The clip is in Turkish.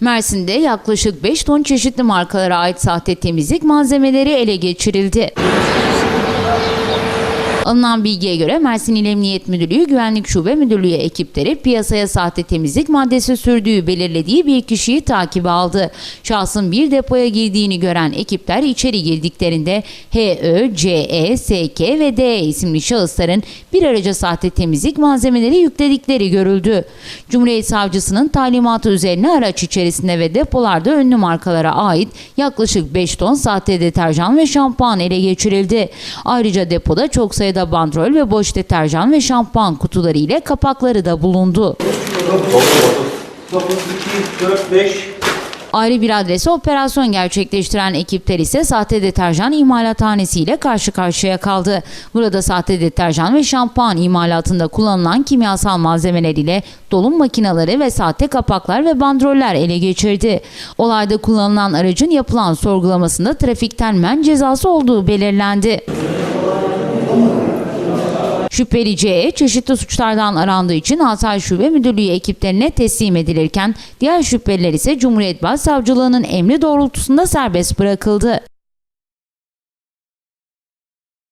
Mersin'de yaklaşık 5 ton çeşitli markalara ait sahte temizlik malzemeleri ele geçirildi. Alınan bilgiye göre Mersin İl Emniyet Müdürlüğü Güvenlik Şube Müdürlüğü ekipleri piyasaya sahte temizlik maddesi sürdüğü belirlediği bir kişiyi takibe aldı. Şahsın bir depoya girdiğini gören ekipler içeri girdiklerinde HÖ, CE, SK ve D isimli şahısların bir araca sahte temizlik malzemeleri yükledikleri görüldü. Cumhuriyet Savcısının talimatı üzerine araç içerisinde ve depolarda ünlü markalara ait yaklaşık 5 ton sahte deterjan ve şampuan ele geçirildi. Ayrıca depoda çok sayıda bandrol ve boş deterjan ve şampuan kutuları ile kapakları da bulundu. 9, 2, 4, 5. Ayrı bir adrese operasyon gerçekleştiren ekipler ise sahte deterjan imalathanesi ile karşı karşıya kaldı. Burada sahte deterjan ve şampuan imalatında kullanılan kimyasal malzemeler ile dolum makineleri ve sahte kapaklar ve bandroller ele geçirdi. Olayda kullanılan aracın yapılan sorgulamasında trafikten men cezası olduğu belirlendi. Şüpheli CE çeşitli suçlardan arandığı için Hatay Şube Müdürlüğü ekiplerine teslim edilirken diğer şüpheliler ise Cumhuriyet Başsavcılığının emri doğrultusunda serbest bırakıldı.